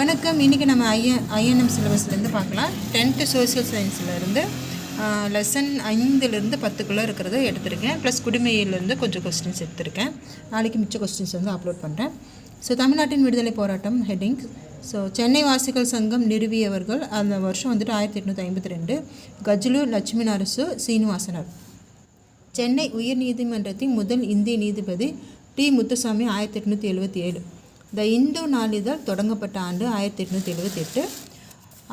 வணக்கம். இன்றைக்கி நம்ம ஐஎன் ஐஎன்எம் சிலபஸ்லேருந்து பார்க்கலாம். டென்த்து சோசியல் சயின்ஸ்லேருந்து லெசன் ஐந்துலேருந்து பத்துக்குள்ளே இருக்கிறத எடுத்திருக்கேன். ப்ளஸ் குடிமையிலேருந்து கொஞ்சம் கொஸ்டின்ஸ் எடுத்திருக்கேன். நாளைக்கு மிச்ச கொஸ்டின்ஸ் வந்து அப்லோட் பண்ணுறேன் ஸோ தமிழ்நாட்டின் விடுதலை போராட்டம் ஹெட்டிங் ஸோ சென்னை வாசிகள் சங்கம் நிறுவியவர்கள் அந்த வருஷம் வந்துட்டு ஆயிரத்தி எட்நூற்றி ஐம்பத்தி ரெண்டு. கஜ்லூர் லட்சுமி நரசு சீனிவாசனர். சென்னை உயர்நீதிமன்றத்தின் முதல் இந்திய நீதிபதி டி முத்துசாமி ஆயிரத்தி எட்நூற்றி எழுபத்தி ஏழு. த இந்து நாளிதழ் தொடங்கப்பட்ட ஆண்டு ஆயிரத்தி எட்நூற்றி எழுபத்தி எட்டு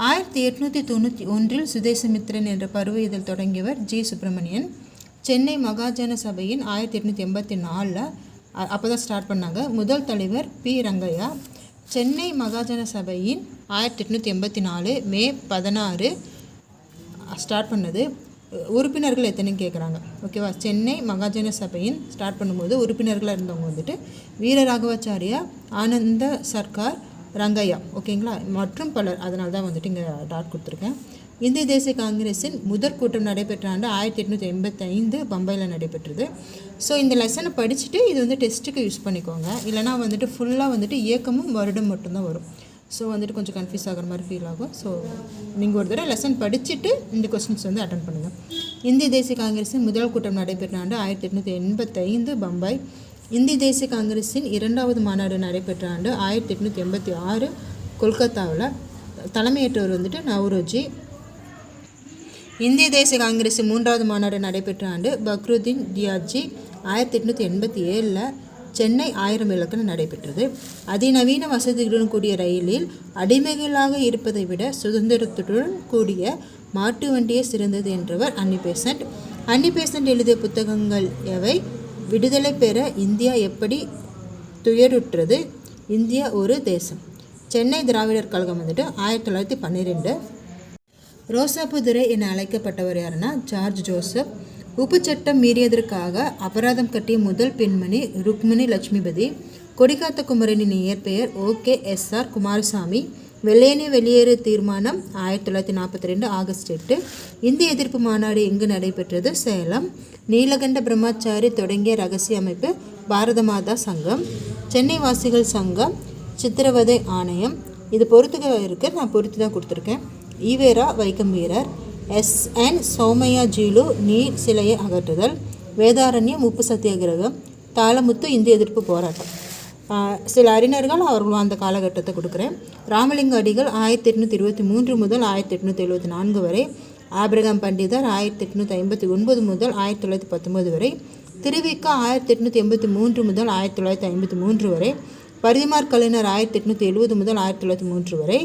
ஆயிரத்தி எட்நூற்றி தொண்ணூற்றி ஒன்றில் சுதேசமித்ரன் என்ற பருவ இதழ் தொடங்கியவர் ஜி. சுப்பிரமணியன். சென்னை மகாஜன சபையின் ஆயிரத்தி எட்நூற்றி எண்பத்தி நாலில் அப்போ தான் ஸ்டார்ட் பண்ணாங்க. முதல் தலைவர் பி. ரங்கையா. சென்னை மகாஜன சபையின் ஆயிரத்தி எட்நூற்றி எண்பத்தி நாலு மே பதினாறு ஸ்டார்ட் பண்ணது. உறுப்பினர்கள் எத்தனைன்னு கேட்குறாங்க ஓகேவா? சென்னை மகாஜன சபையின் ஸ்டார்ட் பண்ணும்போது உறுப்பினர்களாக இருந்தவங்க வந்துட்டு வீரராகவாச்சாரியா ஆனந்த சர்க்கார் ரங்கையா. ஓகேங்களா? மற்றும் பலர். அதனால தான் வந்துட்டு இங்கே டாட் கொடுத்துருக்கேன். இந்திய தேசிய காங்கிரஸின் முதற் கூட்டம் நடைபெற்ற ஆண்டு ஆயிரத்தி எட்நூற்றி எண்பத்தைந்து பம்பையில் நடைபெற்றது. ஸோ இந்த லெசனை படிச்சுட்டு இது வந்து டெஸ்ட்டுக்கு யூஸ் பண்ணிக்கோங்க. இல்லைனா வந்துட்டு ஃபுல்லாக வந்துட்டு இயக்கமும் வருடம் மட்டும்தான் வரும். ஸோ வந்துட்டு கொஞ்சம் கன்ஃபியூஸ் ஆகிற மாதிரி ஃபீல் ஆகும். ஸோ நீங்கள் ஒரு தடவை லெசன் படிச்சுட்டு இந்த கொஸ்டின்ஸ் வந்து அட்டன் பண்ணுங்கள் இந்திய தேசிய காங்கிரஸின் முதல் கூட்டம் நடைபெற்ற ஆண்டு ஆயிரத்தி எட்நூற்றி எண்பத்தைந்து பம்பாய். இந்திய தேசிய காங்கிரஸின் இரண்டாவது மாநாடு நடைபெற்ற ஆண்டு ஆயிரத்தி எட்நூற்றி எண்பத்தி ஆறு கொல்கத்தாவில். தலைமையேற்றவர் வந்துட்டு நவ்ரோஜி. இந்திய தேசிய காங்கிரஸின் மூன்றாவது மாநாடு நடைபெற்ற ஆண்டு பக்ருதீன் தியாஜி. ஆயிரத்தி எட்நூற்றி எண்பத்தி ஏழில் சென்னை ஆயிரம் விளக்குன்னு நடைபெற்றது. அதிநவீன வசதிகளுடன் கூடிய ரயிலில் அடிமைகளாக இருப்பதை விட சுதந்திரத்துடன் கூடிய மாட்டு வண்டியே சிறந்தது என்றவர் அன்னி பேசன்ட் அன்னி பேசன்ட் எழுதிய புத்தகங்கள் எவை? விடுதலை பெற இந்தியா எப்படி துயருற்றது? இந்தியா ஒரு தேசம். சென்னை திராவிடர் கழகம் வந்துட்டு ஆயிரத்தி தொள்ளாயிரத்தி பன்னிரெண்டு. ரோசாப்புதுரை என அழைக்கப்பட்டவர் யாருன்னா ஜார்ஜ் ஜோசப். உப்பு சட்டம் மீறியதற்காக அபராதம் கட்டிய முதல் பெண்மணி ருக்மிணி லட்சுமிபதி கொடிகாத்த குமரனின் இயற்பெயர் ஓகே எஸ். ஆர். குமாரசாமி வெள்ளையனே வெளியேறு தீர்மானம் ஆயிரத்தி தொள்ளாயிரத்தி நாற்பத்தி ரெண்டு ஆகஸ்ட் எட்டு. இந்திய எதிர்ப்பு மாநாடு எங்கு நடைபெற்றது? சேலம். நீலகண்ட பிரம்மச்சாரி தொடங்கிய ரகசிய அமைப்பு பாரத மாதா சங்கம் சென்னை வாசிகள் சங்கம் சித்திரவதை ஆணையம். இது பொறுத்துக்க இருக்கு. நான் பொறுத்து தான் கொடுத்துருக்கேன். ஈவேரா வைக்கம் வீரர். எஸ் என் சோமையா ஜீலு நீர் சிலையை அகற்றுதல் வேதாரண்யம் உப்பு சத்தியாகிரகம் தாளமுத்து இந்திய எதிர்ப்பு போராட்டம். சில அறிஞர்கள் அவர்கள் அந்த காலகட்டத்தை கொடுக்குறேன். ராமலிங்க அடிகள் ஆயிரத்தி எட்நூற்றி இருபத்தி மூன்று முதல் ஆயிரத்தி எட்நூற்றி எழுபத்தி நான்கு வரை ஆபிரகாம் பண்டிதர் ஆயிரத்தி எட்நூற்றி ஐம்பத்தி ஒன்பது முதல் ஆயிரத்தி தொள்ளாயிரத்தி பத்தொம்போது வரை திருவிக்கா ஆயிரத்தி எட்நூற்றி எண்பத்தி மூன்று முதல் ஆயிரத்தி தொள்ளாயிரத்தி ஐம்பத்தி மூன்று வரை பரிதிமார் கலைஞர் ஆயிரத்தி எட்நூற்றி எழுபது முதல் ஆயிரத்தி தொள்ளாயிரத்தி மூன்று வரை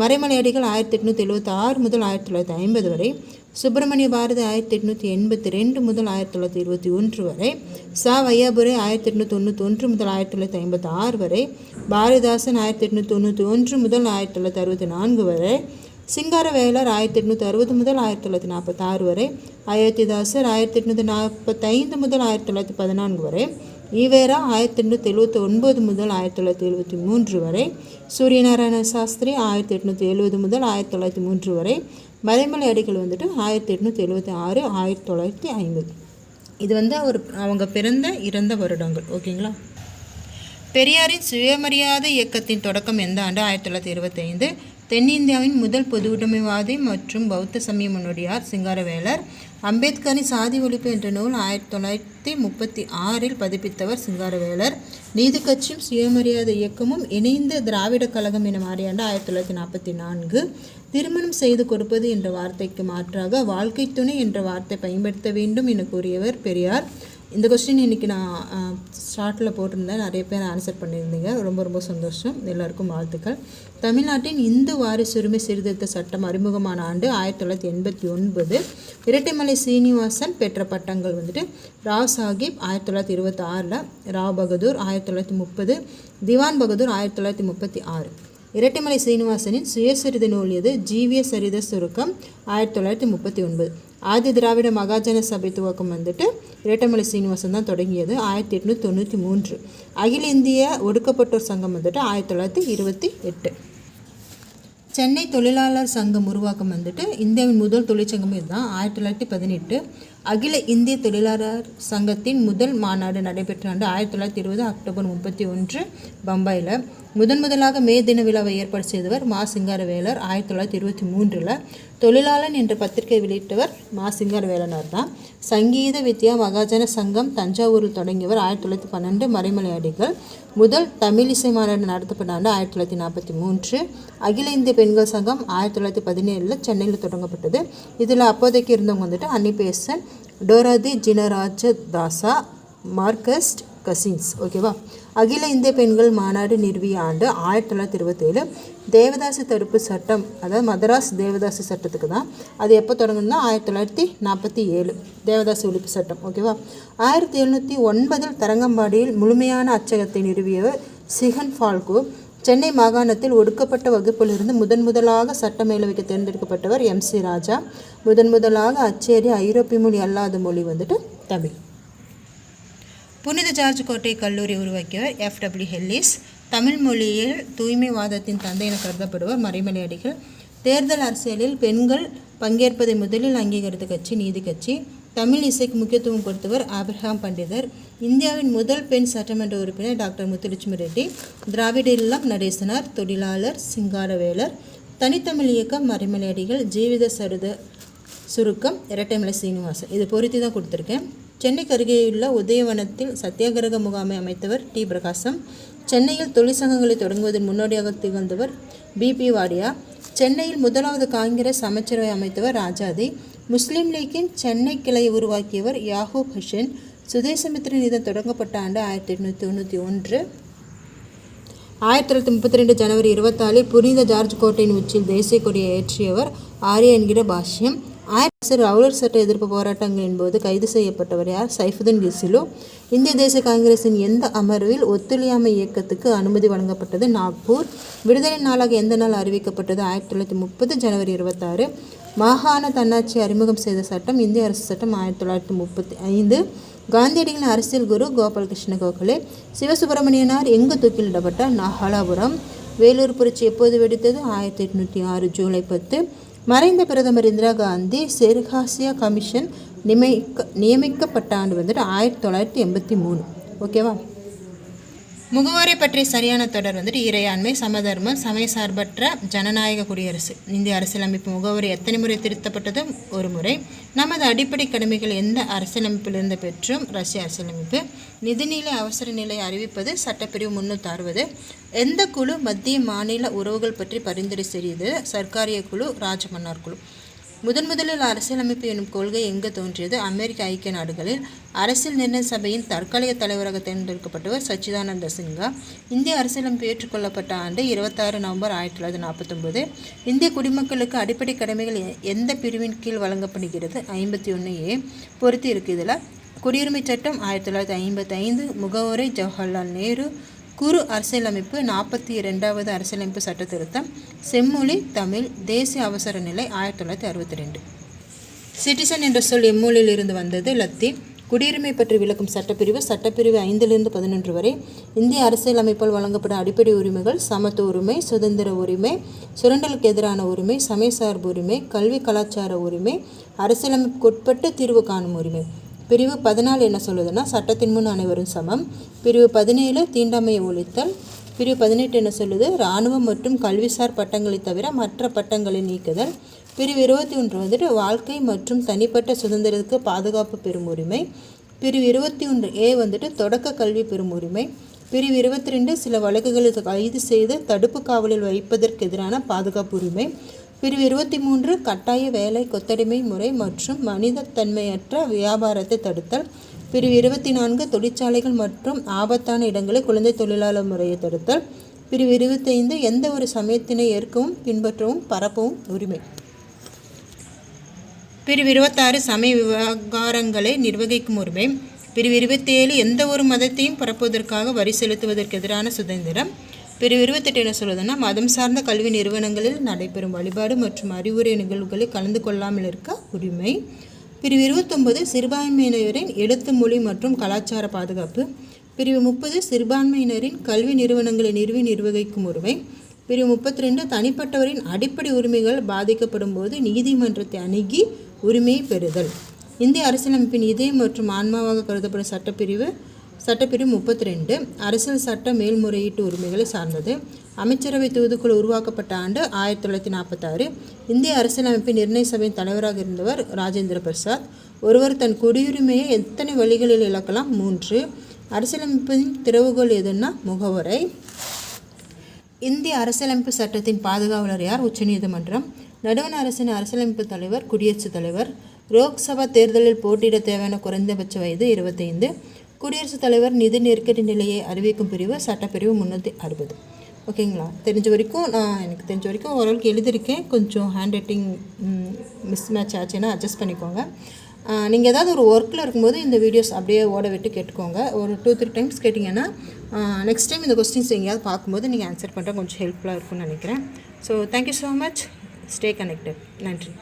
மறைமலையடிகள் ஆயிரத்தி எட்நூற்றி எழுபத்தி ஆறு முதல் ஆயிரத்தி தொள்ளாயிரத்தி ஐம்பது வரை சுப்பிரமணிய பாரதி ஆயிரத்தி எட்நூற்றி எண்பத்தி ரெண்டு முதல் ஆயிரத்தி தொள்ளாயிரத்தி இருபத்தி ஒன்று வரை சா. வையாபுரை ஆயிரத்தி எட்நூற்றி தொண்ணூற்றி ஒன்று முதல் ஆயிரத்தி தொள்ளாயிரத்தி ஐம்பத்தி ஆறு வரை பாரதிதாசன் ஆயிரத்தி எட்நூற்றி தொண்ணூற்றி ஒன்று முதல் ஆயிரத்தி தொள்ளாயிரத்தி அறுபத்தி நான்கு வரை சிங்காரவேலர் ஆயிரத்தி எட்நூற்றி அறுபது முதல் ஆயிரத்தி தொள்ளாயிரத்தி நாற்பத்தாறு வரை அயோத்திதாசர் ஆயிரத்தி எட்நூற்றி நாற்பத்தைந்து முதல் ஆயிரத்தி தொள்ளாயிரத்தி பதினான்கு வரை ஈவேரா ஆயிரத்தி எட்நூற்றி எழுபத்தி ஒன்பது முதல் ஆயிரத்தி தொள்ளாயிரத்தி எழுபத்தி மூன்று வரை சூரியநாராயண சாஸ்திரி ஆயிரத்தி எட்நூற்றி எழுபது முதல் ஆயிரத்தி தொள்ளாயிரத்தி மூன்று வரை மறைமலை அடிகள் வந்துட்டு ஆயிரத்தி எட்நூற்றி எழுபத்தி ஆறு ஆயிரத்தி தொள்ளாயிரத்தி ஐம்பது. இது வந்து அவர் அவங்க பிறந்த இறந்த வருடங்கள் ஓகேங்களா? பெரியாரின் சுயமரியாதை இயக்கத்தின் தொடக்கம் எந்த ஆண்டு? ஆயிரத்தி தொள்ளாயிரத்தி இருபத்தைந்து தென்னிந்தியாவின் முதல் பொது உடைமைவாதி மற்றும் பௌத்த சமய முன்னோடியார் சிங்காரவேலர். அம்பேத்கரின் சாதி ஒழிப்பு என்ற நூல் ஆயிரத்தி தொள்ளாயிரத்தி முப்பத்தி ஆறில் பதிப்பித்தவர் சிங்காரவேலர். நீதி கட்சியும் சுயமரியாதை இயக்கமும் இணைந்த திராவிட கழகம் என மாறியாண்டு ஆயிரத்தி தொள்ளாயிரத்தி நாற்பத்தி நான்கு. திருமணம் செய்து கொடுப்பது என்ற வார்த்தைக்கு மாற்றாக வாழ்க்கை துணை என்ற வார்த்தை பயன்படுத்த வேண்டும் என கூறியவர் பெரியார். இந்த கொஸ்டின் இன்றைக்கி நான் ஸ்டார்ட்டில் போட்டிருந்தேன். நிறைய பேர் ஆன்சர் பண்ணியிருந்தீங்க. ரொம்ப ரொம்ப சந்தோஷம். எல்லாருக்கும் வாழ்த்துக்கள். தமிழ்நாட்டின் இந்து வாரிசுரிமை சீர்திருத்த சட்டம் அறிமுகமான ஆண்டு ஆயிரத்தி தொள்ளாயிரத்தி எண்பத்தி ஒன்பது. இரட்டைமலை சீனிவாசன் பெற்ற பட்டங்கள் வந்துட்டு ராவ் சாஹிப் ஆயிரத்தி தொள்ளாயிரத்தி இருபத்தி ஆறில் ராவ் பகதூர் ஆயிரத்தி தொள்ளாயிரத்தி முப்பது திவான் பகதூர் ஆயிரத்தி தொள்ளாயிரத்தி முப்பத்தி ஆறு. இரட்டைமலை சீனிவாசனின் சுயசரித நூல் எது? ஜீவிய சரித சுருக்கம் ஆயிரத்தி தொள்ளாயிரத்தி முப்பத்தி ஒன்பது. ஆதி திராவிட மகாஜன சபை துவக்கம் வந்துட்டு இரட்டமலை சீனிவாசன் தான் தொடங்கியது ஆயிரத்தி எட்நூற்றி தொண்ணூற்றி மூன்று. அகில இந்திய ஒடுக்கப்பட்டோர் சங்கம் வந்துட்டு ஆயிரத்தி தொள்ளாயிரத்தி இருபத்தி எட்டு. சென்னை தொழிலாளர் சங்கம் உருவாக்கம் வந்துட்டு இந்தியாவின் முதல் தொழிற்சங்கம் இதுதான் ஆயிரத்தி தொள்ளாயிரத்தி பதினெட்டு. அகில இந்திய தொழிலாளர் சங்கத்தின் முதல் மாநாடு நடைபெற்ற ஆண்டு ஆயிரத்தி தொள்ளாயிரத்தி இருபது அக்டோபர் முப்பத்தி ஒன்று பம்பாயில் முதன் முதலாக மே தின விழாவை ஏற்பாடு செய்தவர் மா சிங்காரவேலர். ஆயிரத்தி தொள்ளாயிரத்தி இருபத்தி மூன்றில் தொழிலாளன் என்ற பத்திரிகை வெளியிட்டவர் மா சிங்காரவேலனர் தான். சங்கீத வித்யா மகாஜன சங்கம் தஞ்சாவூரில் தொடங்கியவர் ஆயிரத்தி தொள்ளாயிரத்தி பன்னெண்டு மறைமலையாடிகள் முதல் தமிழிசை மாநாடு நடத்தப்பட்ட ஆண்டு ஆயிரத்தி தொள்ளாயிரத்தி நாற்பத்தி மூன்று. அகில இந்திய பெண்கள் சங்கம் ஆயிரத்தி தொள்ளாயிரத்தி பதினேழில் சென்னையில் தொடங்கப்பட்டது. இதில் அப்போதைக்கு இருந்தவங்க வந்துட்டு அன்னிபேசன் டோராதி ஜினராஜ தாசா மார்க்கஸ்ட் கசின்ஸ் ஓகேவா அகில இந்திய பெண்கள் மாநாடு நிறுவிய ஆண்டு ஆயிரத்தி தொள்ளாயிரத்தி இருபத்தேழு தேவதாசி தடுப்பு சட்டம் அதாவது மதராஸ் தேவதாசி சட்டத்துக்கு தான். அது எப்போ தொடங்குதுன்னா ஆயிரத்தி தொள்ளாயிரத்தி நாற்பத்தி ஏழு தேவதாசி ஒழிப்பு சட்டம். ஓகேவா ஆயிரத்தி எழுநூற்றி ஒன்பதில் தரங்கம்பாடியில் முழுமையான அச்சகத்தை நிறுவியவர் சிகன் ஃபால்கோ. சென்னை மாகாணத்தில் ஒடுக்கப்பட்ட வகுப்பிலிருந்து முதன் முதலாக சட்டமேலவைக்கு தேர்ந்தெடுக்கப்பட்டவர் எம் சி ராஜா. முதன் முதலாக அச்சேரி ஐரோப்பிய மொழி அல்லாத மொழி வந்துட்டு தமிழ். புனித ஜார்ஜ் கோட்டை கல்லூரி உருவாக்கியவர் எஃப் டபிள்யூ ஹெல்லிஸ். தமிழ் மொழியில் தூய்மைவாதத்தின் தந்தை என கருதப்படுவர் மறைமலை அடிகள் தேர்தல் அரசியலில் பெண்கள் பங்கேற்பதை முதலில் அங்கீகரித்த கட்சி நீதி கட்சி. தமிழ் இசைக்கு முக்கியத்துவம் கொடுத்தவர் ஆப்ரஹாம் பண்டிதர். இந்தியாவின் முதல் பெண் சட்டமன்ற உறுப்பினர் டாக்டர் முத்துலட்சுமி ரெட்டி திராவிட இல்லம் நடேசனார் தொழிலாளர் சிங்காரவேலர் தனித்தமிழ் இயக்கம் மறைமலையடிகள் ஜீவித சருத சுருக்கம் இரட்டைமலை சீனிவாசன். இது பொருத்தி தான் கொடுத்துருக்கேன். சென்னைக்கு அருகேயுள்ள உதயவனத்தில் சத்தியாகிரக முகாமை அமைத்தவர் டி. பிரகாசம். சென்னையில் தொழிற்சங்கங்களை தொடங்குவதன் முன்னோடியாக திகழ்ந்தவர் பிபி வாடியா சென்னையில் முதலாவது காங்கிரஸ் அமைச்சரவை அமைத்தவர் ராஜாதி. முஸ்லீம் லீக்கின் சென்னை கிளையை உருவாக்கியவர் யாகூப் ஹஷன் சுதேசமித்திரன் இதன் தொடங்கப்பட்ட ஆண்டு ஆயிரத்தி எட்நூற்றி தொண்ணூற்றி ஒன்று. ஆயிரத்தி தொள்ளாயிரத்தி முப்பத்தி ரெண்டு ஜனவரி இருபத்தாலில் புனித ஜார்ஜ் கோட்டையின் உச்சியில் தேசிய கொடியை ஏற்றியவர் ஆரிய என்கிற பாஷ்யம். ஆயிரத்தி ரவுலர் சட்ட எதிர்ப்பு போராட்டங்களின் போது கைது செய்யப்பட்டவர் யார்? சைஃபுதீன் கிசிலு இந்திய தேசிய காங்கிரசின் எந்த அமர்வில் ஒத்துழையாமை இயக்கத்துக்கு அனுமதி வழங்கப்பட்டது? நாக்பூர். விடுதலை நாளாக எந்த நாள் அறிவிக்கப்பட்டது? ஆயிரத்தி தொள்ளாயிரத்தி முப்பது ஜனவரி இருபத்தாறு. மாகாண தன்னாட்சி அறிமுகம் செய்த சட்டம் இந்திய அரசு சட்டம் ஆயிரத்தி தொள்ளாயிரத்தி முப்பத்தி ஐந்து. காந்தியடிகளின் அரசியல் குரு கோபாலகிருஷ்ண கோகலே சிவசுப்பிரமணியனார் எங்கு தூக்கிலிடப்பட்டார்? நாகாலாபுரம். வேலூர் புரட்சி எப்போது வெடித்தது? ஆயிரத்தி எட்நூற்றி ஆறு ஜூலை பத்து. மறைந்த பிரதமர் இந்திரா காந்தி செர்காசியா கமிஷன் நியமிக்க நியமிக்கப்பட்ட ஆண்டு வந்துட்டு ஆயிரத்தி தொள்ளாயிரத்தி எண்பத்தி மூணு. ஓகேவா? முகவரை பற்றிய சரியான தொடர் வந்துட்டு இறையாண்மை சமதர்மம் சமய சார்பற்ற ஜனநாயக குடியரசு. இந்திய அரசியலமைப்பு முகவரி எத்தனை முறை திருத்தப்பட்டதும் ஒரு முறை. நமது அடிப்படை கடமைகள் எந்த அரசியலமைப்பிலிருந்து பெற்றும்? ரஷ்ய அரசியலமைப்பு. நிதிநிலை அவசர நிலை அறிவிப்பது சட்டப்பிரிவு முன்னூற்றி அறுபது எந்த குழு மத்திய மாநில உறவுகள் பற்றி பரிந்துரை செய்தது சர்க்காரிய குழு ராஜமன்னார் குழு. முதன் முதலில் அரசியலமைப்பு எனும் கொள்கை எங்கு தோன்றியது? அமெரிக்க ஐக்கிய நாடுகளில் அரசியல் நிர்ணய சபையின் தற்காலிக தலைவராக தேர்ந்தெடுக்கப்பட்டவர் சச்சிதானந்த சின்ஹா இந்திய அரசியலமைப்பு ஏற்றுக்கொள்ளப்பட்ட ஆண்டு இருபத்தாறு நவம்பர் ஆயிரத்தி தொள்ளாயிரத்தி நாற்பத்தொம்போது இந்திய குடிமக்களுக்கு அடிப்படை கடமைகள் எ- எந்த பிரிவின் கீழ் வழங்கப்படுகிறது? ஐம்பத்தி ஒன்று ஏ பொறுத்து இருக்கு இதில் குடியுரிமை சட்டம் ஆயிரத்தி தொள்ளாயிரத்தி ஐம்பத்தி ஐந்து முகவரை ஜவஹர்லால் நேரு குறு அரசியலமைப்பு நாற்பத்தி இரண்டாவது அரசியலமைப்பு சட்ட திருத்தம் செம்மொழி தமிழ் தேசிய அவசர நிலை ஆயிரத்தி தொள்ளாயிரத்தி அறுபத்தி ரெண்டு சிட்டிசன் என்ற சொல் எம்மொழியில் இருந்து வந்தது லத்தீன். குடியுரிமை பற்றி விளக்கும் சட்டப்பிரிவு சட்டப்பிரிவு ஐந்திலிருந்து பதினொன்று வரை இந்திய அரசியலமைப்பால் வழங்கப்படும் அடிப்படை உரிமைகள் சமத்துவ உரிமை சுதந்திர உரிமை சுரண்டலுக்கு எதிரான உரிமை சமய சார்பு உரிமை கல்வி கலாச்சார உரிமை அரசியலமைப்புக்குட்பட்டு தீர்வு காணும் உரிமை. பிரிவு பதினாலு என்ன சொல்லுதுன்னா சட்டத்தின் முன் அனைவரும் சமம். பிரிவு பதினேழு தீண்டாமையை ஒழித்தல். பிரிவு பதினெட்டு என்ன சொல்லுது? இராணுவம் மற்றும் கல்விசார் பட்டங்களை தவிர மற்ற பட்டங்களை நீக்குதல். பிரிவு இருபத்தி ஒன்று வந்துட்டு வாழ்க்கை மற்றும் தனிப்பட்ட சுதந்திரத்துக்கு பாதுகாப்பு பெறும் உரிமை. பிரிவு இருபத்தி ஒன்று ஏ வந்துட்டு தொடக்க கல்வி பெறும் உரிமை. பிரிவு இருபத்தி ரெண்டு சில வழக்குகளை கைது செய்து தடுப்பு காவலில் வைப்பதற்கு எதிரான பாதுகாப்பு உரிமை. பிரிவு இருபத்தி மூன்று கட்டாய வேலை கொத்தடிமை முறை மற்றும் மனிதத்தன்மையற்ற வியாபாரத்தை தடுத்தல். பிரிவு இருபத்தி நான்கு தொழிற்சாலைகள் மற்றும் ஆபத்தான இடங்களில் குழந்தை தொழிலாளர் முறையை தடுத்தல். பிரிவு இருபத்தைந்து எந்த ஒரு சமயத்தினை ஏற்கவும் பின்பற்றவும் பரப்பவும் உரிமை. பிரிவு இருபத்தாறு சமய விவகாரங்களை நிர்வகிக்கும் உரிமை. பிரிவு இருபத்தேழு எந்த ஒரு மதத்தையும் பரப்புவதற்காக வரி செலுத்துவதற்கு எதிரான சுதந்திரம். பிறகு இருபத்தெட்டு என்ன சொல்லுதுன்னா மதம் சார்ந்த கல்வி நிறுவனங்களில் நடைபெறும் வழிபாடு மற்றும் அறிவுரை நிகழ்வுகளில் கலந்து கொள்ளாமல் இருக்க உரிமை. பிரிவு இருபத்தொன்பது சிறுபான்மையினரின் எழுத்து மொழி மற்றும் கலாச்சார பாதுகாப்பு. பிரிவு முப்பது சிறுபான்மையினரின் கல்வி நிறுவனங்களை நிறுவி நிர்வகிக்கும் உரிமை. பிரிவு முப்பத்தி ரெண்டு தனிப்பட்டவரின் அடிப்படை உரிமைகள் பாதிக்கப்படும் போது நீதிமன்றத்தை அணுகி உரிமையை பெறுதல். இந்திய அரசியலமைப்பின் இதயம் மற்றும் ஆன்மாவாக கருதப்படும் சட்டப்பிரிவு சட்டப்பிரிவு முப்பத்தி ரெண்டு அரசியல் சட்ட மேல்முறையீட்டு உரிமைகளை சார்ந்தது. அமைச்சரவை தூதுக்குழு உருவாக்கப்பட்ட ஆண்டு ஆயிரத்தி தொள்ளாயிரத்தி நாற்பத்தாறு. இந்திய அரசியலமைப்பின் நிர்ணய சபையின் தலைவராக இருந்தவர் ராஜேந்திர பிரசாத். ஒருவர் தன் குடியுரிமையை எத்தனை வழிகளில் இழக்கலாம்? மூன்று. அரசியலமைப்பின் திறவுகோல் எதுன்னா முகவரை. இந்திய அரசியலமைப்பு சட்டத்தின் பாதுகாவலர் யார்? உச்சநீதிமன்றம் நடுவண் அரசின் அரசியலமைப்பு தலைவர் குடியரசுத் தலைவர். லோக்சபா தேர்தலில் போட்டியிட தேவையான குறைந்தபட்ச வயது இருபத்தைந்து. குடியரசுத் தலைவர் நிதி நெருக்கடி நிலையை அறிவிக்கும் பிரிவு சட்டப்பிரிவு முந்நூற்றி அறுபது. ஓகேங்களா? தெரிஞ்ச வரைக்கும் நான் எனக்கு தெரிஞ்ச வரைக்கும் ஓரளவுக்கு எழுதியிருக்கேன். கொஞ்சம் ஹேண்ட் ரைட்டிங் மிஸ் மேட்ச் ஆச்சுன்னா அட்ஜஸ்ட் பண்ணிக்கோங்க. நீங்கள் ஏதாவது ஒரு ஒர்க்கில் இருக்கும்போது இந்த வீடியோஸ் அப்படியே ஓட விட்டு கேட்டுக்கோங்க. ஒரு டூ த்ரீ டைம்ஸ் கேட்டிங்கன்னா நெக்ஸ்ட் டைம் இந்த கொஸ்டின்ஸ் எங்கேயாவது பார்க்கும்போது நீங்கள் ஆன்சர் பண்ணுற கொஞ்சம் ஹெல்ப்ஃபுல்லாக இருக்கும்னு நினைக்கிறேன். So thank you so much stay connected நன்றி.